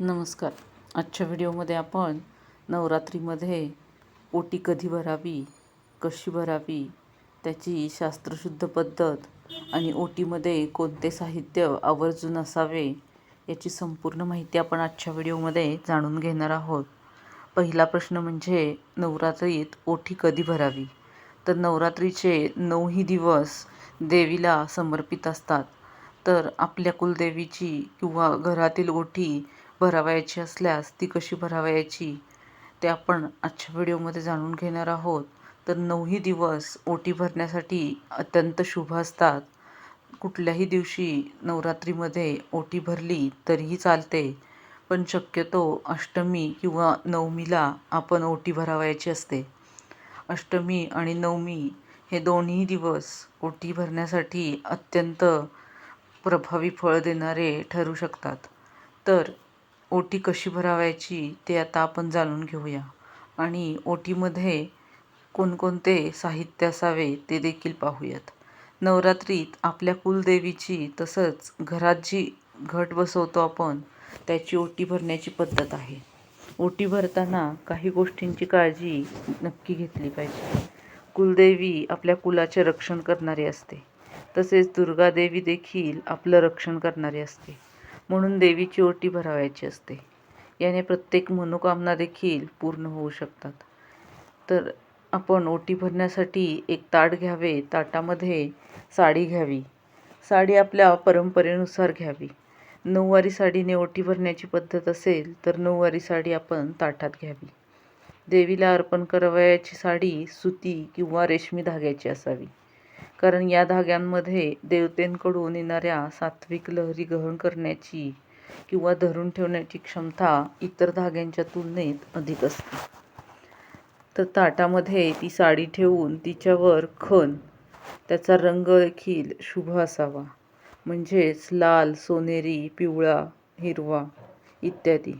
नमस्कार. आजच्या व्हिडिओमध्ये आपण नवरात्रीमध्ये ओटी कधी भरावी कशी भरावी त्याची शास्त्रशुद्ध पद्धत आणि ओटीमध्ये कोणते साहित्य आवर्जून असावे याची संपूर्ण माहिती आपण आजच्या व्हिडिओमध्ये जाणून घेणार आहोत. पहिला प्रश्न म्हणजे नवरात्रीत ओटी कधी भरावी? तर नवरात्रीचे नऊही दिवस देवीला समर्पित असतात. तर आपल्या कुलदेवीची किंवा घरातील ओटी भरावयाची असल्यास ती कशी भरावयाची ते आपण आजच्या व्हिडिओमध्ये जाणून घेणार आहोत. तर नऊही दिवस ओटी भरण्यासाठी अत्यंत शुभ असतात. कुठल्याही दिवशी नवरात्रीमध्ये ओटी भरली तरीही चालते पण शक्यतो अष्टमी किंवा नवमीला आपण ओटी भरावयाची असते. अष्टमी आणि नवमी हे दोन्ही दिवस ओटी भरण्यासाठी अत्यंत प्रभावी फळ देणारे ठरू शकतात. तर ओटी कशी भरावयाची ते आता आपण जाणून घेऊया. आणि ओटीमध्ये कोणकोणते साहित्य असावे ते देखील पाहूयात. नवरात्रीत आपल्या कुलदेवीची तसंच घरात जी घट बसवतो आपण त्याची ओटी भरण्याची पद्धत आहे. ओटी भरताना काही गोष्टींची काळजी नक्की घेतली पाहिजे. कुलदेवी आपल्या कुलाचे रक्षण करणारी असते. तसेच दुर्गादेवी देखील आपलं रक्षण करणारी असते. म्हणून देवीची ओटी भरावयाची असते. याने प्रत्येक मनोकामना देखील पूर्ण होऊ शकतात. तर आपण ओटी भरण्यासाठी एक ताट घ्यावे. ताटामध्ये साडी घ्यावी. साडी आपल्या परंपरेनुसार घ्यावी. नऊवारी साडीने ओटी भरण्याची पद्धत असेल तर नऊवारी साडी आपण ताटात घ्यावी. देवीला अर्पण करावयाची साडी सुती किंवा रेशमी धाग्याची असावी. कारण या धाग्यांमध्ये देवतेंकडून येणाऱ्या सात्विक लहरी ग्रहण करण्याची किंवा धरून ठेवण्याची क्षमता इतर धाग्यांच्या तुलनेत अधिक असते. तर ताटामध्ये ती साडी ठेवून तिच्यावर खण त्याचा रंग देखील शुभ असावा. म्हणजेच लाल सोनेरी पिवळा हिरवा इत्यादी.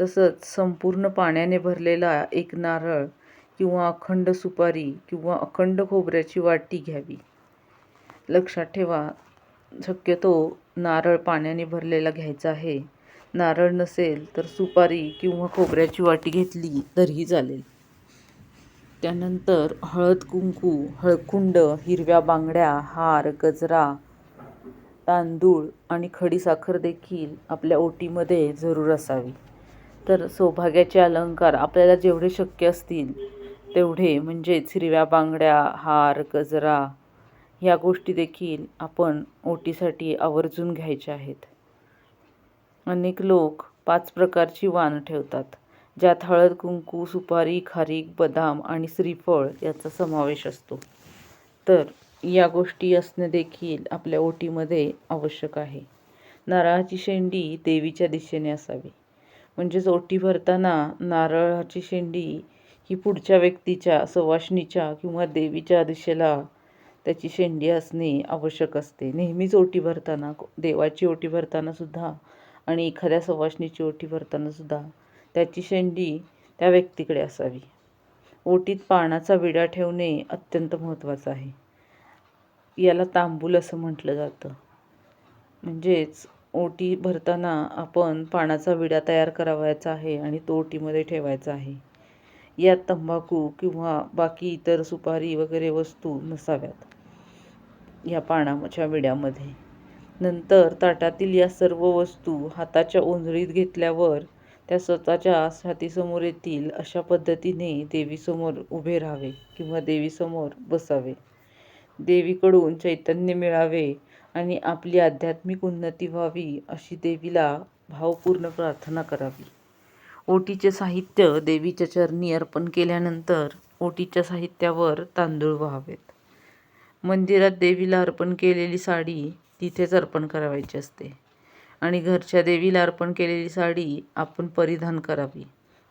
तसंच संपूर्ण पाण्याने भरलेला एक नारळ किंवा अखंड सुपारी किंवा अखंड खोबऱ्याची वाटी घ्यावी. लक्षात ठेवा शक्यतो नारळ पाण्याने भरलेला घ्यायचा आहे. नारळ नसेल तर सुपारी किंवा खोबऱ्याची वाटी घेतली तरीही चालेल. त्यानंतर हळद कुंकू हळकुंड हिरव्या बांगड्या हार गजरा तांदूळ आणि खडीसाखर देखील आपल्या ओटीमध्ये जरूर असावी. तर सौभाग्याचे अलंकार आपल्याला जेवढे शक्य असतील तेवढे म्हणजेच हिरव्या बांगड्या हार गजरा ह्या गोष्टी देखील आपण ओटीसाठी आवर्जून घ्यायच्या आहेत. अनेक लोक पाच प्रकारची वाण ठेवतात ज्यात हळद कुंकू सुपारी खारीक बदाम आणि श्रीफळ याचा समावेश असतो. तर या गोष्टी असणे देखील आपल्या ओटीमध्ये आवश्यक आहे. नारळाची शेंडी देवीच्या दिशेने असावी. म्हणजेच ओटी भरताना नारळाची शेंडी ही पुढच्या व्यक्तीच्या सवाष्णीच्या किंवा देवीच्या दिशेला त्याची शेंडी असणे आवश्यक असते. नेहमीच ओटी भरताना देवाची ओटी भरताना सुद्धा आणि एखाद्या सवाष्णीची ओटी भरताना सुद्धा त्याची शेंडी त्या व्यक्तीकडे असावी. ओटीत पानाचा विडा ठेवणे अत्यंत महत्त्वाचं आहे. याला तांबूल असं म्हटलं जातं. म्हणजेच ओटी भरताना आपण पानाचा विडा तयार करावायचा आहे आणि तो ओटीमध्ये ठेवायचा आहे. यात तंबाखू किंवा बाकी इतर सुपारी वगैरे वस्तू नसाव्यात. या पानाच्या विड्यामध्ये. नंतर ताटातील या सर्व वस्तू हाताच्या ओंजळीत घेतल्यावर त्या स्वतःच्या छातीसमोर येतील अशा पद्धतीने देवीसमोर उभे राहावे किंवा देवीसमोर बसावे. देवीकडून चैतन्य मिळावे आणि आपली आध्यात्मिक उन्नती व्हावी अशी देवीला भावपूर्ण प्रार्थना करावी. ओटीचे साहित्य देवीच्या चरणी अर्पण केल्यानंतर ओटीच्या साहित्यावर तांदूळ व्हावेत. मंदिरात देवीला अर्पण केलेली साडी तिथेच अर्पण करावायची असते. आणि घरच्या देवीला अर्पण केलेली साडी आपण परिधान करावी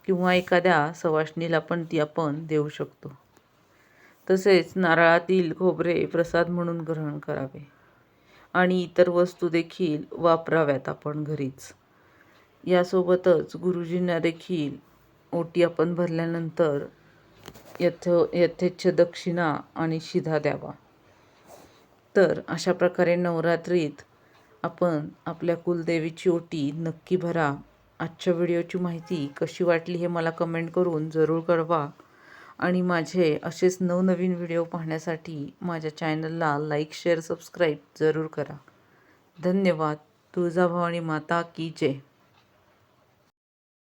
किंवा एखाद्या सवाष्णीला पण ती आपण देऊ शकतो. तसेच नारळातील खोबरे प्रसाद म्हणून ग्रहण करावे. आणि इतर वस्तू देखील वापराव्यात आपण घरीच. यासोबतच गुरुजींना देखील ओटी आपण भरल्यानंतर यथ यथेच्छ दक्षिणा आणि शिधा द्यावा. तर अशा प्रकारे नवरात्रीत आपण आपल्या कुलदेवीची ओटी नक्की भरा. आजच्या व्हिडिओची माहिती कशी वाटली हे मला कमेंट करून जरूर कळवा. आणि माझे असेच नवनवीन व्हिडिओ पाहण्यासाठी माझ्या चॅनलला लाईक शेअर सबस्क्राईब जरूर करा. धन्यवाद. तुळजाभवानी माता की जय.